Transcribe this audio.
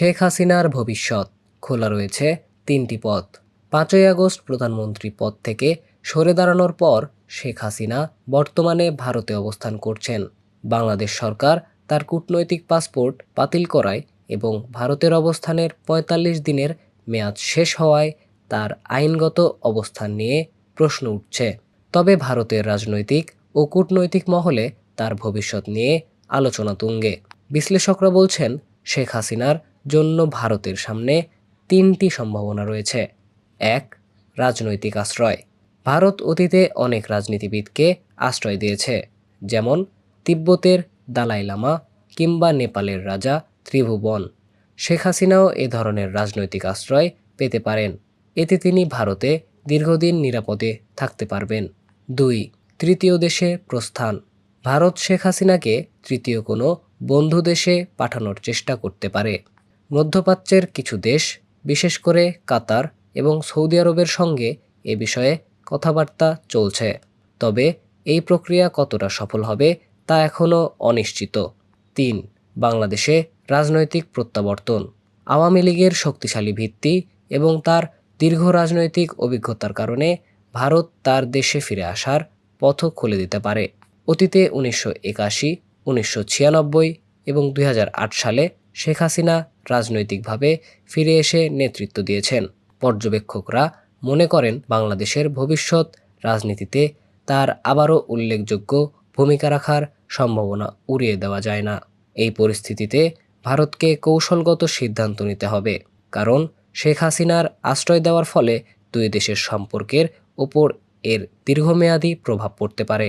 শেখ হাসিনার ভবিষ্যৎ। খোলা রয়েছে তিনটি পথ। পাঁচই আগস্ট প্রধানমন্ত্রী পদ থেকে সরে দাঁড়ানোর পর শেখ হাসিনা বর্তমানে ভারতে অবস্থান করছেন। বাংলাদেশ সরকার তার কূটনৈতিক পাসপোর্ট বাতিল করায় এবং ভারতের অবস্থানের ৪৫ দিনের মেয়াদ শেষ হওয়ায় তার আইনগত অবস্থান নিয়ে প্রশ্ন উঠছে। তবে ভারতের রাজনৈতিক ও কূটনৈতিক মহলে তার ভবিষ্যৎ নিয়ে আলোচনা তুঙ্গে। বিশ্লেষকরা বলছেন, শেখ হাসিনার জন্য ভারতের সামনে তিনটি সম্ভাবনা রয়েছে। এক, রাজনৈতিক আশ্রয়। ভারত অতীতে অনেক রাজনীতিবিদকে আশ্রয় দিয়েছে, যেমন তিব্বতের দালাই লামা কিংবা নেপালের রাজা ত্রিভুবন। শেখ হাসিনাও এ ধরনের রাজনৈতিক আশ্রয় পেতে পারেন। এতে তিনি ভারতে দীর্ঘদিন নিরাপদে থাকতে পারবেন। দুই, তৃতীয় দেশে প্রস্থান। ভারত শেখ হাসিনাকে তৃতীয় কোনো বন্ধু দেশে পাঠানোর চেষ্টা করতে পারে। মধ্যপ্রাচ্যের কিছু দেশ, বিশেষ করে কাতার এবং সৌদি আরবের সঙ্গে এ বিষয়ে কথাবার্তা চলছে। তবে এই প্রক্রিয়া কতটা সফল হবে তা এখনও অনিশ্চিত। তিন, বাংলাদেশে রাজনৈতিক প্রত্যাবর্তন। আওয়ামী লীগের শক্তিশালী ভিত্তি এবং তার দীর্ঘ রাজনৈতিক অভিজ্ঞতার কারণে ভারত তার দেশে ফিরে আসার পথও খুলে দিতে পারে। অতীতে উনিশশো একাশি, উনিশশো ছিয়ানব্বই এবং দুই হাজার আট সালে শেখ হাসিনা রাজনৈতিকভাবে ফিরে এসে নেতৃত্ব দিয়েছেন। পর্যবেক্ষকরা মনে করেন, বাংলাদেশের ভবিষ্যৎ রাজনীতিতে তার আবারও উল্লেখযোগ্য ভূমিকা রাখার সম্ভাবনা উড়িয়ে দেওয়া যায় না। এই পরিস্থিতিতে ভারতকে কৌশলগত সিদ্ধান্ত নিতে হবে, কারণ শেখ হাসিনার আশ্রয় দেওয়ার ফলে দুই দেশের সম্পর্কের ওপর এর দীর্ঘমেয়াদী প্রভাব পড়তে পারে।